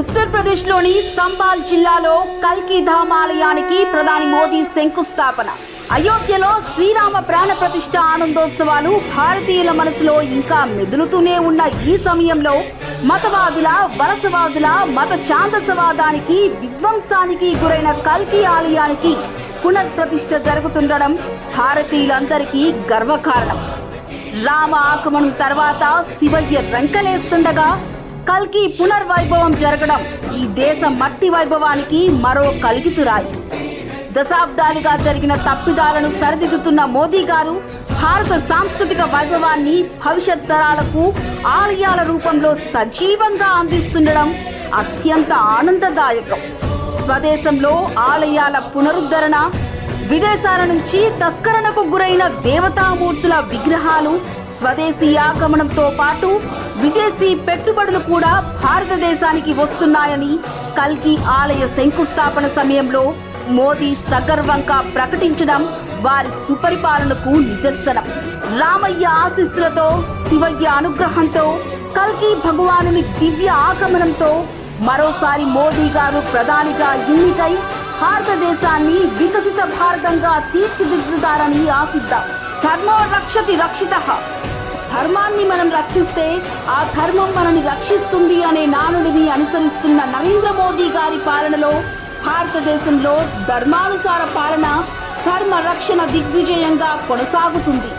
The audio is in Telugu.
ఉత్తరప్రదేశ్లోని సంబాల్ జిల్లాలో కల్కి ధామ్ ఆలయానికి ప్రధాని మోదీ శంకుస్థాపన. అయోధ్యలో శ్రీరామ ప్రాణ ప్రతిష్ట ఆనందోత్సవాలు భారతీయుల మనసులో ఇంకా మెదులుతూనే ఉన్న ఈ సమయంలో మతవాదుల వలసవాదుల మత ఛాందసవాదానికి విధ్వంసానికి గురైన కల్కి ఆలయానికి పునర్ప్రతిష్ఠ జరుగుతుండడం భారతీయులందరికీ గర్వకారణం. రామ ఆగమనం తర్వాత శివయ్య రంకలేస్తుండగా కల్కి పునర్వైభవం జరగడం ఈ దేశ మట్టి వైభవానికి మరో కలిగితురాయి. దశాబ్దాలుగా జరిగిన తప్పిదాలను సరిదిద్దుతున్న మోదీ గారు భారత సాంస్కృతిక వైభవాన్ని భవిష్యత్ తరాలకు ఆలయాల రూపంలో సజీవంగా అందిస్తుండడం అత్యంత ఆనందదాయకం. స్వదేశంలో ఆలయాల పునరుద్ధరణ విదేశాల నుంచి తస్కరణకు గురైన దేవతామూర్తుల విగ్రహాలు స్వదేశీ ఆగమనంతో పాటు విదేశీ పెట్టుబడులు కూడా భారతదేశానికి వస్తున్నాయని కల్కి ఆలయ శంకుస్థాపన సమయంలో మోదీ సగర్వంగా ప్రకటించడం వారి సుపరిపాలనకు నిదర్శనం. రామయ్య ఆశీస్సులతో శివయ్య అనుగ్రహంతో కల్కి భగవానుని దివ్య ఆగమనంతో మరోసారి మోదీ గారు ప్రధానిగా ఎన్నికై భారతదేశాన్ని వికసిత భారతంగా తీర్చిదిద్దుతారని ఆశిద్దాం. ధర్మో రక్షతి రక్షిత. ధర్మాన్ని మనం రక్షిస్తే ఆ ధర్మం మనని రక్షిస్తుంది అనే నానుడిని అనుసరిస్తున్న నరేంద్ర మోదీ గారి పాలనలో భారతదేశంలో ధర్మానుసార పాలన ధర్మ రక్షణ దిగ్విజయంగా కొనసాగుతుంది.